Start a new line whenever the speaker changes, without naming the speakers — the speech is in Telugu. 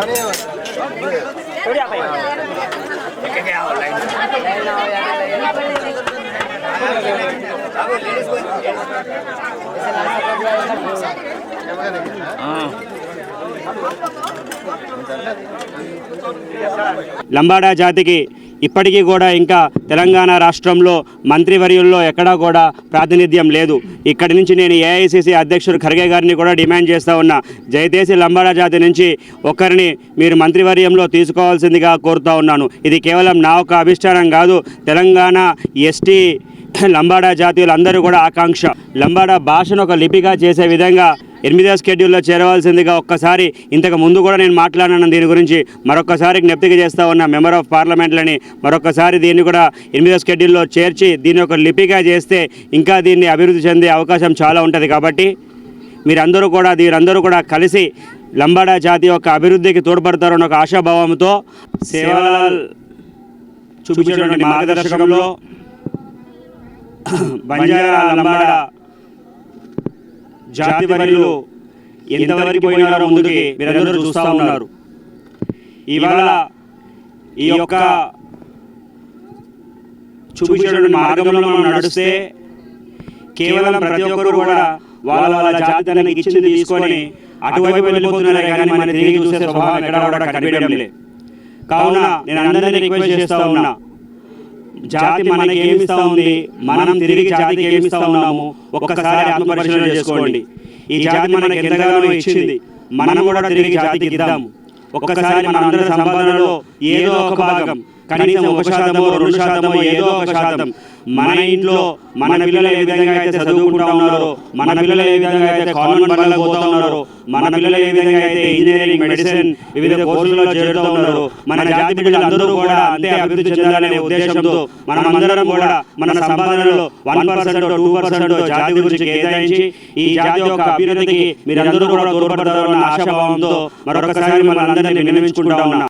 అంటే లేడీస్
లంబాడా జాతికి ఇప్పటికీ కూడా ఇంకా తెలంగాణ రాష్ట్రంలో మంత్రివర్యుల్లో ఎక్కడా కూడా ప్రాతినిధ్యం లేదు. ఇక్కడి నుంచి నేను ఏఐసిసి అధ్యక్షుడు ఖర్గే గారిని కూడా డిమాండ్ చేస్తూ ఉన్నా. జయదేశి లంబాడా జాతి నుంచి ఒకరిని మీరు మంత్రివర్యంలో తీసుకోవాల్సిందిగా కోరుతూ ఉన్నాను. ఇది కేవలం నా ఒక అభిష్టానం కాదు తెలంగాణ ఎస్టీ లంబాడా జాతీయులందరూ కూడా ఆకాంక్ష. లంబాడా భాషను ఒక లిపిగా చేసే విధంగా ఎనిమిదో స్కెడ్యూల్లో చేరవలసిందిగా ఒక్కసారి ఇంతకు ముందు కూడా నేను మాట్లాడినాను దీని గురించి. మరొకసారి జ్ఞప్తిక చేస్తా ఉన్న మెంబర్ ఆఫ్ పార్లమెంట్లని మరొకసారి దీన్ని కూడా ఎనిమిదో స్కెడ్యూల్లో చేర్చి దీన్ని ఒక లిపిగా చేస్తే ఇంకా దీన్ని అభివృద్ధి చెందే అవకాశం చాలా ఉంటుంది కాబట్టి మీరందరూ కూడా వీరందరూ కూడా కలిసి లంబాడా జాతి యొక్క అభివృద్ధికి తోడ్పడతారన్న ఒక ఆశాభావంతో సేవలు చూపించినటువంటి మార్గదర్శకంలో బంజారా లంబాడా జాతి వరిలు ఎంతవరకు పోయినారో ముందుకి మీరందరూ చూస్తూ ఉన్నారు. ఇవాళ ఈ యొక్క చూపించినటువంటి మార్గంలో మనం నడిస్తే కేవలం ప్రతి ఒక్కరు కూడా వాళ్ళ వాళ్ళ జాతి ఇచ్చింది తీసుకొని అటువైపు వెళ్ళిపోతున్నారే కానీ మన తిరిగి చూసే స్వభావం ఎక్కడ కూడా కనిపించడం లేదు. కావున నేను అందరినీ రిక్వెస్ట్ చేస్తూ ఉన్నా జాతి మనకి ఏమిస్తా ఉంది మనం తిరిగి జాతికి ఏమిస్తా ఉన్నాము ఒక్కసారి ఆత్మపరిశీలన చేసుకోండి. ఈ జాతి మనకి ఎంతగానో ఇచ్చింది మనం కూడా తిరిగి జాతికి ఇద్దాం. ఒక్కసారి మన అందరి సంపాదనలో ఏదో ఒక భాగం కనీసం ఒక శాతమో రెండు శాతమో ఏదో ఒక శాతం మన ఇంట్లో మన పిల్లలు ఏ విధంగా అయితే చదువుకుంటా ఉన్నారో మన పిల్లలు ఏ విధంగా అయితే కాన్వెంట్ బళ్ళకు పోతా ఉన్నారో మన పిల్లలు ఏ విధంగా అయితే ఇంజనీరింగ్ మెడిసిన్ వివిధ కోర్సుల్లో చేరుతూ ఉన్నారో మన జాతి బిడ్డలందరూ కూడా అంతే అభివృద్ధి చెందాలనే ఉద్దేశంతో మనం అందరం కూడా మన సంపాదనలో వన్ పర్సెంట్ టూ పర్సెంట్ జాతి గురించి కేటాయించి ఈ జాతి యొక్క అభివృద్ధికి మీరందరూ కూడా తోడ్పడతారన్న ఆశాభావంతో మరొకసారి మన అందరినీ విన్నవించుకుంటా ఉన్నా.